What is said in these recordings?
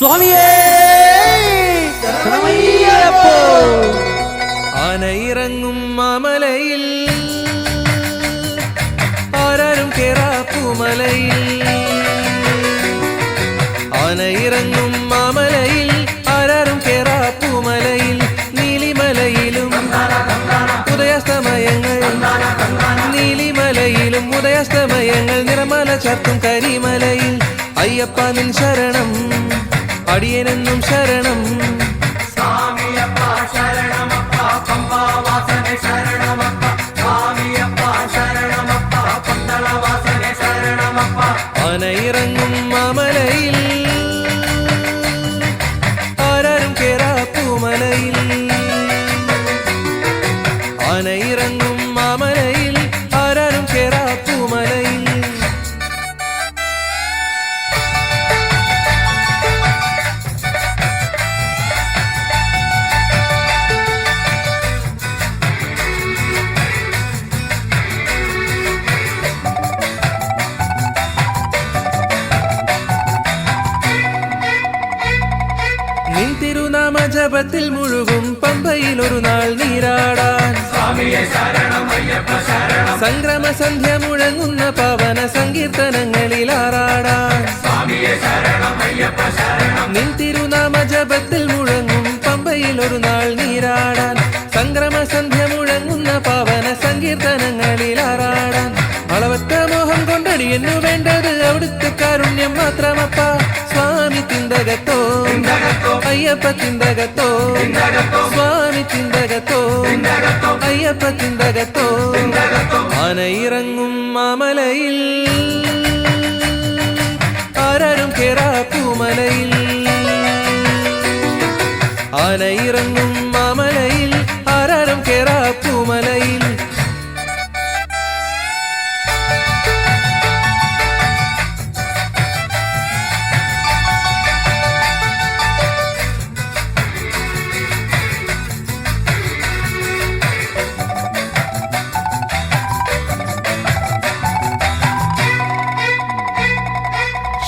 സ്വാമിയേ! ശരണമയ്യപ്പോ. ആനയിറങ്ങും മാമലയിൽ. ആരാരും കേറാപ്പൂമലയിൽ. ആനയിറങ്ങും മാമലയിൽ. ആരാരും കേറാപ്പൂമലയിൽ. നീലിമലയിലും ഉദയാസ്തമയങ്ങൾ. നീലിമലയിലും ഉദയാസ്തമയങ്ങൾ. നിറമല ചാർത്തും കരിമലയിൽ. അയ്യപ്പ നിൻ ശരണം. അടിയനെന്നും ശരണം ആനയിറങ്ങും ജപത്തിൽ മുഴുകും പമ്പയിൽ ഒരു നാൾ നീരാടാൻ. സംക്രമ സന്ധ്യ മുഴങ്ങുന്ന പവന സങ്കീർത്തനങ്ങളിൽ ആറാടാൻ. നിൻ തിരുനാമ ജപത്തിൽ മുഴങ്ങും പമ്പയിൽ ഒരു നാൾ നീരാടാൻ. സംക്രമ സന്ധ്യ മുഴങ്ങുന്ന പവന സങ്കീർത്തനങ്ങളിൽ ആറാടാൻ. അളവറ്റ മോഹം കൊണ്ടടിയെന്നു വേണ്ടത് അവിടുത്തെ കാരുണ്യം മാത്രമപ്പ. തിന്തകത്തോ അയ്യപ്പ തിന്തകത്തോ സ്വാമി തിന്തകത്തോ അയ്യപ്പ തിന്തകത്തോ ആനയിറങ്ങും മാമലയിൽ. ആരാരും കേറാ പൂമലയിൽ ആനയിറങ്ങും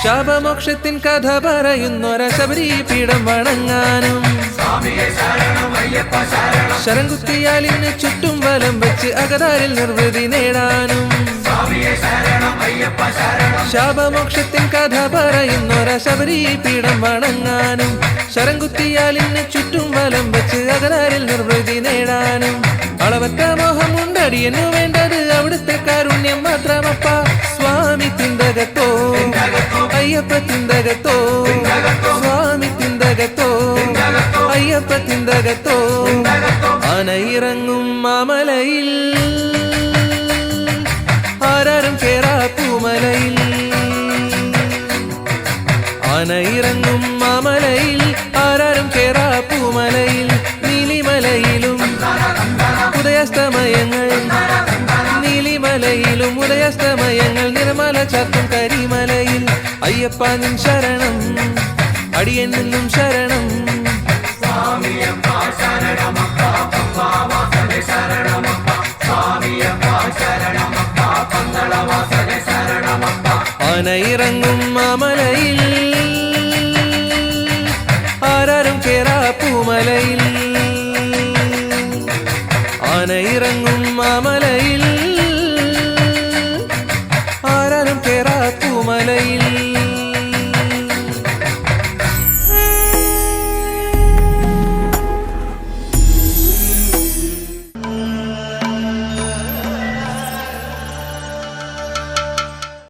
ശാപമോക്ഷത്തിൻ കഥ പറയുന്നൊര ശബരി പീഠം വണങ്ങാനും ശരംകുത്തിയാലിന് ചുറ്റും വലം വെച്ച് അകതാരിൽ നിർവൃതി നേടാനും. ശാപമോക്ഷത്തിൻ കഥ പറയുന്നൊര ശബരി പീഠം വണങ്ങാനും ശരംകുത്തിയാലിന് ചുറ്റും വലം വെച്ച് അകതാരിൽ നിർവൃതി നേടാനും. അളവറ്റ മോഹമുണ്ടടിയെന്നു വേണ്ടത് അവിടുത്തെ കാരുണ്യം മാത്രമപ്പ. സ്വാമി തിന്തകത്തോ അയ്യപ്പ തിന്തകത്തോ സ്വാമി തിന്തകത്തോ അയ്യപ്പ തിന്തകത്തോ അനയിറങ്ങും മാമലയിൽ. ആരാരും കേറാ പൂമലയിൽ. മാമലയിൽ നീലിമലയിലും ഉദയസ്തമയങ്ങൾ നിർമ്മല ചത്തും കരിമലയിൽ. അയ്യപ്പ നിൻ ശരണം അടിയൻ നിന്നും ശരണം. ആനയിറങ്ങും മാമലയിൽ. ആരാരും കേറാ പൂമലയിൽ. ആനയിറങ്ങും മാമലയിൽ.